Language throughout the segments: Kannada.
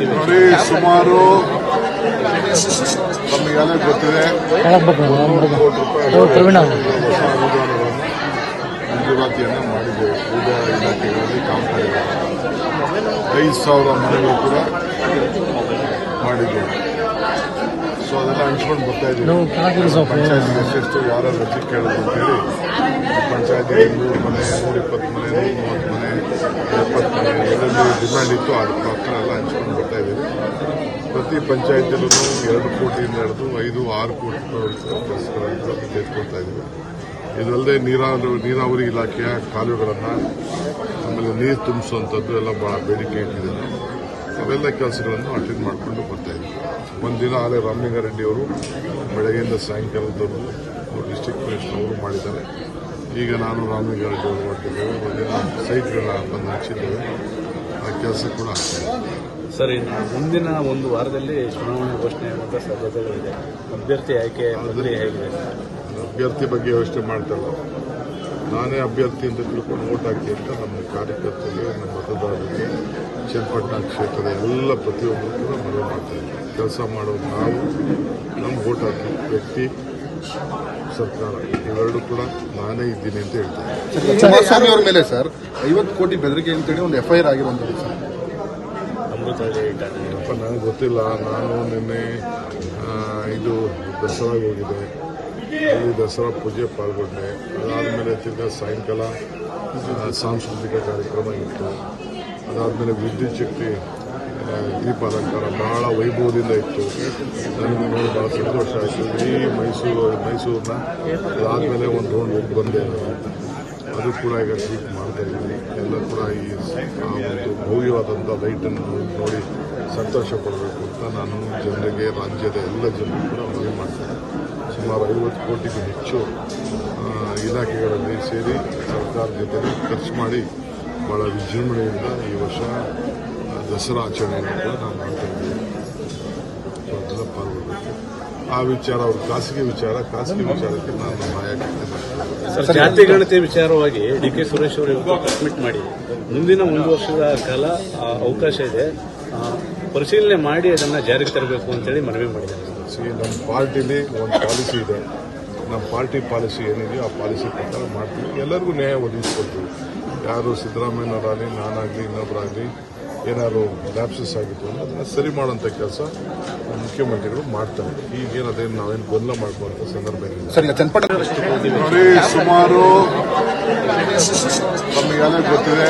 ನೋಡಿ ಸುಮಾರು ನಮಗೆಲ್ಲ ಗೊತ್ತಿದೆ. ಕೋಟಿ ರೂಪಾಯಿ ಮಂಜೂರಾತಿಯನ್ನು ಮಾಡಿದ್ದೇವೆ. ಇಲಾಖೆಗಳಲ್ಲಿ ಐದು ಸಾವಿರ ಮನೆಗಳು ಕೂಡ ಮಾಡಿದ್ದೇವೆ. ಸೊ ಅದೆಲ್ಲ ಹಂಚ್ಕೊಂಡು ಬರ್ತಾ ಇದ್ದೀವಿ ಪಂಚಾಯತ್ ಎಷ್ಟೆಷ್ಟು ಯಾರು ರಜೆ ಕೇಳೋದು ಅಂತೇಳಿ. ಪಂಚಾಯತಿ ನೂರು ಮನೆ ನೂರ ಇಪ್ಪತ್ತು ಮನೆ ನೂರ ಮೂವತ್ತು ಮನೆ ಎಪ್ಪತ್ತು ಮನೆ ಎಲ್ಲೆಲ್ಲಿ ಡಿಮ್ಯಾಂಡ್ ಇತ್ತು ಅದ್ರ ಪ್ರಕಾರ ಎಲ್ಲ ಹಂಚ್ಕೊಂಡು ಬರ್ತಾ ಇದ್ದೀವಿ ಪ್ರತಿ ಪಂಚಾಯತಿಯಲ್ಲೂ ಎರಡು ಕೋಟಿಯಿಂದ ಹಿಡಿದು ಐದು ಆರು ಕೋಟಿ ತೆಗೆದುಕೊಳ್ತಾ ಇದ್ದೀವಿ ಇದಲ್ಲದೆ ನೀರಾವರಿ ನೀರಾವರಿ ಇಲಾಖೆಯ ಕಾಲುವೆಗಳನ್ನು ಆಮೇಲೆ ನೀರು ತುಂಬಿಸುವಂಥದ್ದು ಎಲ್ಲ ಭಾಳ ಬೇಡಿಕೆ ಇಟ್ಟಿದ್ದಾರೆ. ಅವೆಲ್ಲ ಕೆಲಸಗಳನ್ನು ಅಟೆಂಡ್ ಮಾಡಿಕೊಂಡು ಬರ್ತಾ ಇದ್ದೀವಿ ಒಂದಿನ ಆಲೆ ರಾಮಲಿಂಗಾರೆಡ್ಡಿ ಅವರು ಬೆಳಗ್ಗೆಯಿಂದ ಸಾಯಂಕಾಲದವರೆಗೂ ಡಿಸ್ಟಿಕ್ ಮಿನಿಸ್ಟರ್ ಅವರು ಮಾಡಿದ್ದಾರೆ. ಈಗ ನಾನು ರಾಮಲಿಂಗಾರೆಡ್ಡಿ ಅವರು ಮಾಡ್ತಿದ್ದೇವೆ ಒಂದಿನ ಸೈಟ್ಗಳ ಬಂದು ಹಚ್ಚಿದ್ದೇವೆ. ಆ ಕೆಲಸ ಕೂಡ ಆಗ್ತಾ ಸರಿ ಮುಂದಿನ ಒಂದು ವಾರದಲ್ಲಿ ಚುನಾವಣೆ ಘೋಷಣೆ ಆಗುವಂಥ ಸಾಧ್ಯತೆಗಳಿದೆ. ಅಭ್ಯರ್ಥಿ ಆಯ್ಕೆ ಹೇಗಿದೆ? ಅಭ್ಯರ್ಥಿ ಬಗ್ಗೆ ಯೋಚನೆ ಮಾಡ್ತಲ್ಲ ನಾನೇ ಅಭ್ಯರ್ಥಿ ಅಂತ ತಿಳ್ಕೊಂಡು ಓಟ್ ಹಾಕಿ ಅಂತ ನಮ್ಮ ಕಾರ್ಯಕರ್ತರಿಗೆ ನಮ್ಮ ಮತದಾರರಿಗೆ ಚನ್ನಪಟ್ಟಣ ಕ್ಷೇತ್ರದ ಎಲ್ಲ ಪ್ರತಿಯೊಬ್ಬರು ಕೂಡ ಮನವಿ ಮಾಡ್ತಾರೆ ಕೆಲಸ ಮಾಡೋ ನಾವು ನಮ್ಮ ಓಟ್ ಹಾಕಿ ವ್ಯಕ್ತಿ ಸರ್ಕಾರ. ಇವೆರಡೂ ಕೂಡ ನಾನೇ ಇದ್ದೀನಿ ಅಂತ ಹೇಳ್ತೀನಿ. ಕುಮಾರಸ್ವಾಮಿ ಅವ್ರ ಮೇಲೆ ಸರ್ ಐವತ್ತು ಕೋಟಿ ಬೆದರಿಕೆ ಅಂತೇಳಿ ಒಂದು ಎಫ್ಐಆರ್ ಆಗಿರುವಂತದ್ದು ಸರ್. ಅಮೃತಹಳ್ಳಿ ಠಾಣೆ ಅಪ್ಪ ನನಗೆ ಗೊತ್ತಿಲ್ಲ. ನಾನು ನಿನ್ನೆ ಇದು ದಸರಾಗೆ ಹೋಗಿದೆ ಅಲ್ಲಿ ದಸರಾ ಪೂಜೆ ಪಾಲ್ಗೊಂಡೆ ಅದಾದಮೇಲೆ ತಿರ್ಗಾ ಸಾಯಂಕಾಲ ಸಾಂಸ್ಕೃತಿಕ ಕಾರ್ಯಕ್ರಮ ಇತ್ತು. ಅದಾದಮೇಲೆ ವಿದ್ಯುತ್ ಶಕ್ತಿ ದೀಪಾಲಂಕಾರ ಬಹಳ ವೈಭವದಿಂದ ಇತ್ತು. ನನಗೆ ನೋಡಿ ಬಹಳ ಸಂತೋಷ ಆಯಿತು. ಇಡೀ ಮೈಸೂರು, ಮೈಸೂರನ್ನ ಅದಾದಮೇಲೆ ಒಂದು ರೌಂಡ್ ಹೋಗಿ ಬಂದೆ ಅದು ಕೂಡ ಈಗ ಟ್ವೀಟ್ ಮಾಡ್ತಾ ಇದ್ದೀನಿ. ಎಲ್ಲ ಕೂಡ ಈ, ಆ, ಒಂದು ಭವ್ಯವಾದಂಥ ಲೈಟನ್ನು ನೋಡಿ ಸಂತೋಷ ಪಡಬೇಕು ಅಂತ ನಾನು ಜನರಿಗೆ, ರಾಜ್ಯದ ಎಲ್ಲ ಜನರು ಕೂಡ ಮನವಿ ಮಾಡ್ತೇನೆ. ಸುಮಾರು ಐವತ್ತು ಕೋಟಿಗೂ ಹೆಚ್ಚು ಇಲಾಖೆಗಳಲ್ಲಿ ಸೇರಿ ಸರ್ಕಾರ ಜೊತೆ ಖರ್ಚು ಮಾಡಿ ಭಾಳ ವಿಜೃಂಭಣೆಯಿಂದ ಈ ವರ್ಷ ದಸರಾ ಆಚರಣೆಯನ್ನು ಕೂಡ ನಾವು ಮಾಡ್ತಾ ಇದ್ದೀವಿ. ಆ ವಿಚಾರ, ಅವ್ರ ಖಾಸಗಿ ವಿಚಾರ, ಖಾಸಗಿ ವಿಚಾರಕ್ಕೆ ನಾನು ಸರ್, ಜಾತಿ ಗಣತಿ ವಿಚಾರವಾಗಿ ಡಿ ಕೆ ಸುರೇಶ್ ಅವರು ಕಮಿಟ್ ಮಾಡಿ. ಮುಂದಿನ ಒಂದು ವರ್ಷದ ಕಾಲ ಅವಕಾಶ ಇದೆ. ಪರಿಶೀಲನೆ ಮಾಡಿ ಅದನ್ನು ಜಾರಿಗೆ ತರಬೇಕು ಅಂತೇಳಿ ಮನವಿ ಮಾಡಿದ್ದಾರೆ. ಸಿ ನಮ್ಮ ಪಾರ್ಟಿಲಿ ಒಂದು ಪಾಲಿಸಿ ಇದೆ. ನಮ್ಮ ಪಾರ್ಟಿ ಪಾಲಿಸಿ ಏನಿದೆಯೋ ಆ ಪಾಲಿಸಿ ಪ್ರಕಾರ ಮಾಡ್ತೀವಿ. ಎಲ್ಲರಿಗೂ ನ್ಯಾಯ ಒದಗಿಸ್ಕೊಡ್ತೀವಿ. ಯಾರು ಸಿದ್ದರಾಮಯ್ಯನವರಾಗಲಿ ನಾನಾಗಲಿ ಇನ್ನೊಬ್ಬರಾಗಲಿ ಏನಾದ್ರು ಲ್ಯಾಪ್ಸಸ್ ಆಗಿತ್ತು ಅಂದರೆ ಅದನ್ನು ಸರಿ ಮಾಡೋಂಥ ಕೆಲಸ ಮುಖ್ಯಮಂತ್ರಿಗಳು ಮಾಡ್ತಾರೆ. ಈಗೇನು ಅದೇನು ನಾವೇನು ಗೊಂದಲ ಮಾಡ್ಕೊಳ್ಳೋ ಸಂದರ್ಭ ಇಲ್ಲ ಸರ್ ಈಗ ಚನ್ನಪಟ್ಟಣ ನೋಡಿ ಸುಮಾರು ನಮಗೆಲ್ಲ ಗೊತ್ತಿದೆ.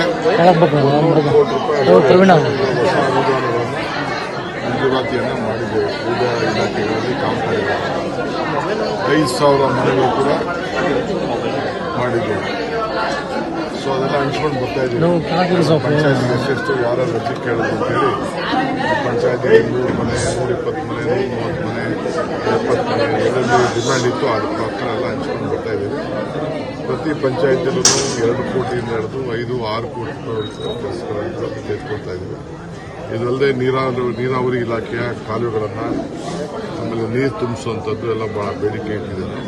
ಕೋಟಿ ರೂಪಾಯಿ ಅನುದಾನವನ್ನು ಮಾಡಿದ್ದೇವೆ ಪೂಜಾ ಇಲಾಖೆಗಳಲ್ಲಿ ಕಾಮಗಾರಿಗಳು ಐದು ಸಾವಿರ ಮನೆಗಳು ಕೂಡ ಮಾಡಿದ್ದೇವೆ ಸೊ ಅದೆಲ್ಲ ಹಂಚ್ಕೊಂಡು ಬರ್ತಾ ಇದ್ದೀವಿ. ಪಂಚಾಯತ್ಗೆ ಎಷ್ಟೆಷ್ಟು ಯಾರು ರಜೆ ಕೇಳೋದು ಅಂತೇಳಿ ಪಂಚಾಯತಿ ನೂರು ಮನೆ ನೂರ ಇಪ್ಪತ್ತು ಮನೆ ನೂರ ಮೂವತ್ತು ಮನೆ ಎಪ್ಪತ್ತು ಮನೆ ಎಲ್ಲೆಲ್ಲಿ ಡಿಮ್ಯಾಂಡ್ ಇತ್ತು ಅದ್ರ ಪ್ರಕಾರ ಎಲ್ಲ ಹಂಚ್ಕೊಂಡು ಬರ್ತಾ ಇದ್ದೀವಿ. ಪ್ರತಿ ಪಂಚಾಯತಿಯಲ್ಲೂ ಎರಡು ಕೋಟಿಯಿಂದ ಹಿಡಿದು ಐದು ಆರು ಕೋಟಿ ತೆಗೆದುಕೊಳ್ತಾ ಇದ್ದೀವಿ. ಇದಲ್ಲದೆ ನೀರಾವರಿ ನೀರಾವರಿ ಇಲಾಖೆಯ ಕಾಲುವೆಗಳನ್ನು ಆಮೇಲೆ ನೀರು ತುಂಬಿಸುವಂಥದ್ದು ಎಲ್ಲ ಭಾಳ ಬೇಡಿಕೆ ಇಟ್ಟಿದ್ದಾರೆ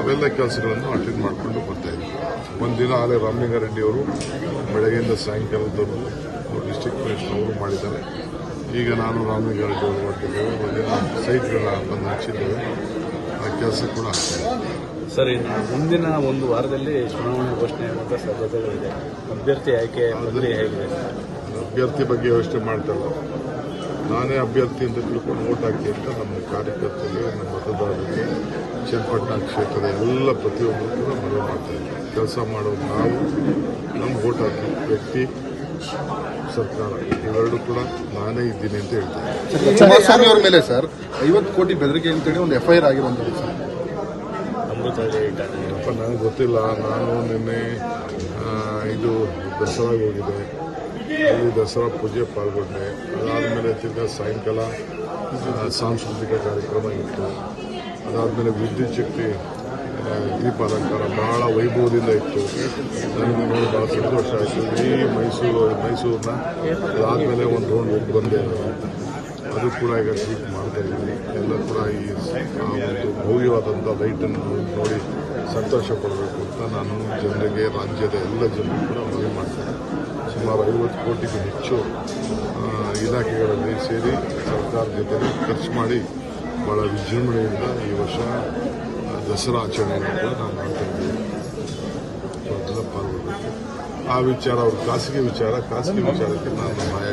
ಅವೆಲ್ಲ ಕೆಲಸಗಳನ್ನು ಅಟೆಂಡ್ ಮಾಡಿಕೊಂಡು ಬರ್ತಾ ಇದ್ದೀವಿ. ಒಂದಿನ ಆಲೆ ರಾಮಲಿಂಗಾರೆಡ್ಡಿ ಅವರು ಬೆಳಗ್ಗೆಯಿಂದ ಸಾಯಂಕಾಲದವರು ಡಿಸ್ಟಿಕ್ ಮಿನಿಸ್ಟರ್ ಅವರು ಮಾಡಿದ್ದಾರೆ. ಈಗ ನಾನು ರಾಮಲಿಂಗಾರೆಡ್ಡಿ ಅವರು ಒಂದಿನ ಸೈಟ್ಗಳನ್ನ ಬಂದು ಹಚ್ಚಿದ್ದೇವೆ. ಆ ಕೆಲಸ ಕೂಡ ಆಗ್ತಾ ಸರಿ, ಮುಂದಿನ ಒಂದು ವಾರದಲ್ಲಿ ಚುನಾವಣೆ ಘೋಷಣೆ ಆಗುವಂಥ ಸಾಧ್ಯತೆಗಳಿದೆ. ಅಭ್ಯರ್ಥಿ ಆಯ್ಕೆ ಹೇಗಿದೆ? ಅಭ್ಯರ್ಥಿ ಬಗ್ಗೆ ಯೋಚನೆ ಮಾಡ್ತಲ್ಲ ನಾನೇ ಅಭ್ಯರ್ಥಿ ಅಂತ ತಿಳ್ಕೊಂಡು ಓಟ್ ಹಾಕಿ ಅಂತ ನಮ್ಮ ಕಾರ್ಯಕರ್ತರಿಗೆ ನಮ್ಮ ಮತದಾರರಿಗೆ ಚನ್ನಪಟ್ಟಣ ಕ್ಷೇತ್ರದ ಎಲ್ಲ ಪ್ರತಿಯೊಬ್ಬರು ಕೂಡ ಮನವಿ ಮಾಡ್ತಾರೆ ಕೆಲಸ ಮಾಡೋದು ನಾವು ನಮ್ಮ ಓಟ್ ಹಾಕಿ ವ್ಯಕ್ತಿ ಸರ್ಕಾರ ಇವೆರಡು ಕೂಡ ನಾನೇ ಇದ್ದೀನಿ ಅಂತ ಹೇಳ್ತೀನಿ ಕುಮಾರಸ್ವಾಮಿ ಅವ್ರ ಮೇಲೆ ಸರ್ ಐವತ್ತು ಕೋಟಿ ಬೆದರಿಕೆ ಅಂತೇಳಿ ಒಂದು ಎಫ್ಐಆರ್ ಆಗಿರುವಂತದ್ದು ಸರ್. ಅಮೃತಹಳ್ಳಿ ಸರ್ ಅಪ್ಪ ನನಗೆ ಗೊತ್ತಿಲ್ಲ ನಾನು ನಿನ್ನೆ ಇದು ದಸರಾಗಿ ಹೋಗಿದೆ ಅಲ್ಲಿ ದಸರಾ ಪೂಜೆ ಪಾಲ್ಗೊಂಡೆ. ಅದಾದಮೇಲೆ ತಿರ್ಗಾ ಸಾಯಂಕಾಲ ಸಾಂಸ್ಕೃತಿಕ ಕಾರ್ಯಕ್ರಮ ಇತ್ತು. ಅದಾದಮೇಲೆ ವಿದ್ಯುತ್ ಶಕ್ತಿ ದೀಪಾಲಂಕಾರ ಬಹಳ ವೈಭವದಿಂದ ಇತ್ತು. ನನಗೆ ನೋಡಿ ಬಹಳ ಸಂತೋಷ ಆಯಿತು. ಇಡೀ ಮೈಸೂರು ಮೈಸೂರನ್ನ ಅದಾದಮೇಲೆ ಒಂದು ರೌಂಡ್ ಹೋಗಿ ಬಂದೆ. ಅದು ಕೂಡ ಈಗ ಟ್ವೀಟ್ ಮಾಡ್ತಾ ಇದ್ದೀನಿ. ಎಲ್ಲ ಕೂಡ ಈ ಒಂದು ಭವ್ಯವಾದಂಥ ಲೈಟನ್ನು ನೋಡಿ ಸಂತೋಷ ಪಡಬೇಕು ಅಂತ ನಾನು ಜನರಿಗೆ, ರಾಜ್ಯದ ಎಲ್ಲ ಜನರು ಕೂಡ ಮನವಿ ಮಾಡ್ತೇನೆ. ಸುಮಾರು ಐವತ್ತು ಕೋಟಿಗೂ ಹೆಚ್ಚು ಇಲಾಖೆಗಳಲ್ಲಿ ಸೇರಿ ಸರ್ಕಾರದ ಜೊತೆ ಖರ್ಚು ಮಾಡಿ ಭಾಳ ವಿಜೃಂಭಣೆಯಿಂದ ಈ ವರ್ಷ ದಸರಾ ಆಚರಣೆಯನ್ನು ಕೂಡ ನಾವು ಮಾಡ್ತಾ ಇದ್ದೀವಿ. ಆ ವಿಚಾರ, ಅವ್ರ ಖಾಸಗಿ ವಿಚಾರ, ಖಾಸಗಿ ವಿಚಾರಕ್ಕೆ ನಾನು ಸಹಾಯ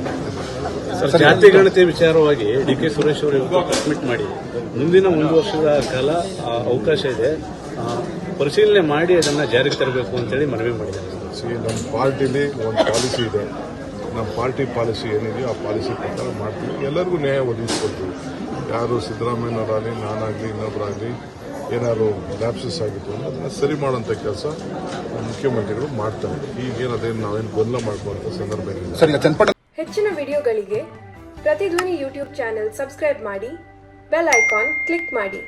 ಜಾತಿ ಗಣತಿ ವಿಚಾರವಾಗಿ ಡಿ ಕೆ ಸುರೇಶ್ ಅವರು ಪ್ರೆಸ್ ಮಾಡಿ. ಮುಂದಿನ ಒಂದು ವರ್ಷದ ಕಾಲ ಅವಕಾಶ ಇದೆ. ಪರಿಶೀಲನೆ ಮಾಡಿ ಅದನ್ನು ಜಾರಿಗೆ ತರಬೇಕು ಅಂತೇಳಿ ಮನವಿ ಮಾಡಿದ್ದಾರೆ. ಸಿ ನಮ್ಮ ಪಾರ್ಟಿಲಿ ಒಂದು ಪಾಲಿಸಿ ಇದೆ. ನಮ್ಮ ಪಾರ್ಟಿ ಪಾಲಿಸಿ ಏನಿದೆಯೋ ಆ ಪಾಲಿಸಿ ಪ್ರಕಾರ ಮಾಡ್ತೀವಿ. ಎಲ್ಲರಿಗೂ ನ್ಯಾಯ ಒದಗಿಸ್ಕೊಡ್ತೀವಿ. ಯಾರು ಸಿದ್ದರಾಮಯ್ಯನವರಾಗಲಿ ನಾನಾಗಲಿ ಇನ್ನೊಬ್ಬರಾಗಲಿ ಏನಾದ್ರು ಲ್ಯಾಪ್ಸಸ್ ಆಗಿತ್ತು ಅಂದರೆ ಅದನ್ನು ಸರಿ ಮಾಡೋಂಥ ಕೆಲಸ ಮುಖ್ಯಮಂತ್ರಿಗಳು ಮಾಡ್ತಾರೆ. ಈಗೇನು ಅದೇನು ನಾವೇನು ಗೊಂದಲ ಮಾಡ್ಕೊಳ್ಳೋಂಥ ಸಂದರ್ಭ ಏನಿಲ್ಲ ಸರ್ ಈಗ ಚನ್ನಪಟ್ಟಣ ಹೆಚ್ಚಿನ ವಿಡಿಯೋಗಳಿಗೆ ಪ್ರತಿಧ್ವನಿ ಯೂಟ್ಯೂಬ್ ಚಾನೆಲ್ ಸಬ್ಸ್ಕ್ರೈಬ್ ಮಾಡಿ ಬೆಲ್ ಐಕಾನ್ ಕ್ಲಿಕ್ ಮಾಡಿ.